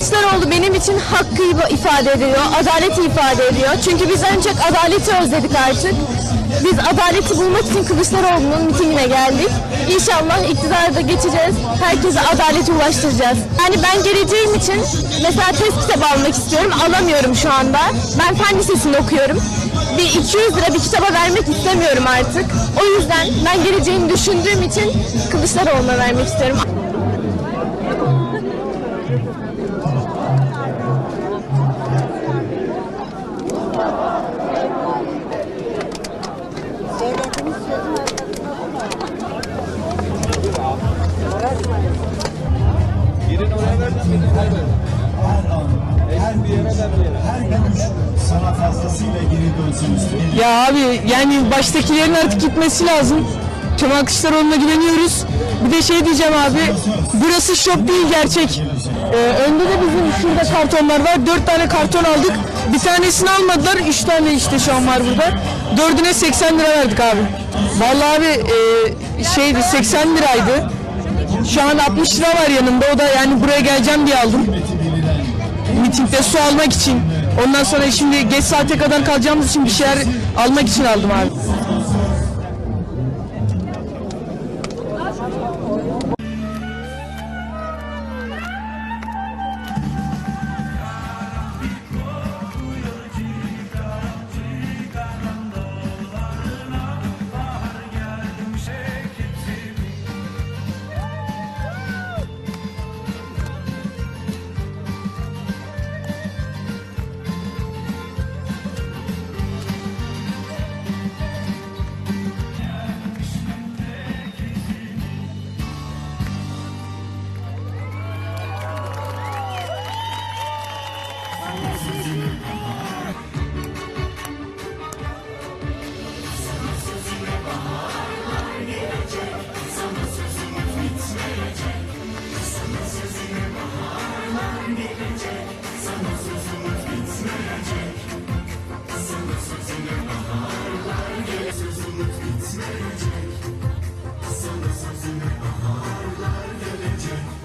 Kılıçdaroğlu benim için hakkı ifade ediyor, adaleti ifade ediyor. Çünkü biz çok adaleti özledik artık. Biz adaleti bulmak için Kılıçdaroğlu'nun mitingine geldik. İnşallah iktidarda geçeceğiz. Herkese adaleti ulaştıracağız. Yani ben geleceğim için mesela test kitabı almak istiyorum. Alamıyorum şu anda. Ben fen lisesinde okuyorum. Bir 200 lira bir kitaba vermek istemiyorum artık. O yüzden ben geleceğini düşündüğüm için Kılıçdaroğlu'na vermek istiyorum. Ya abi yani baştakilerin artık gitmesi lazım. Kemal Kılıçdaroğlu'na güveniyoruz. Bir de şey diyeceğim abi. Burası şop değil gerçek. Ee, önde de bizim şurada kartonlar var. Dört tane karton aldık. Bir tanesini almadılar. Üç tane işte şu an var burada. Dördüne 80 lira verdik abi. Vallahi abi e, şeydi 80 liraydı. Şu an 60 lira var yanımda. O da yani buraya geleceğim diye aldım. Mitingde su almak için. Ondan sonra şimdi geç saate kadar kalacağımız için bir şeyler almak için aldım abi.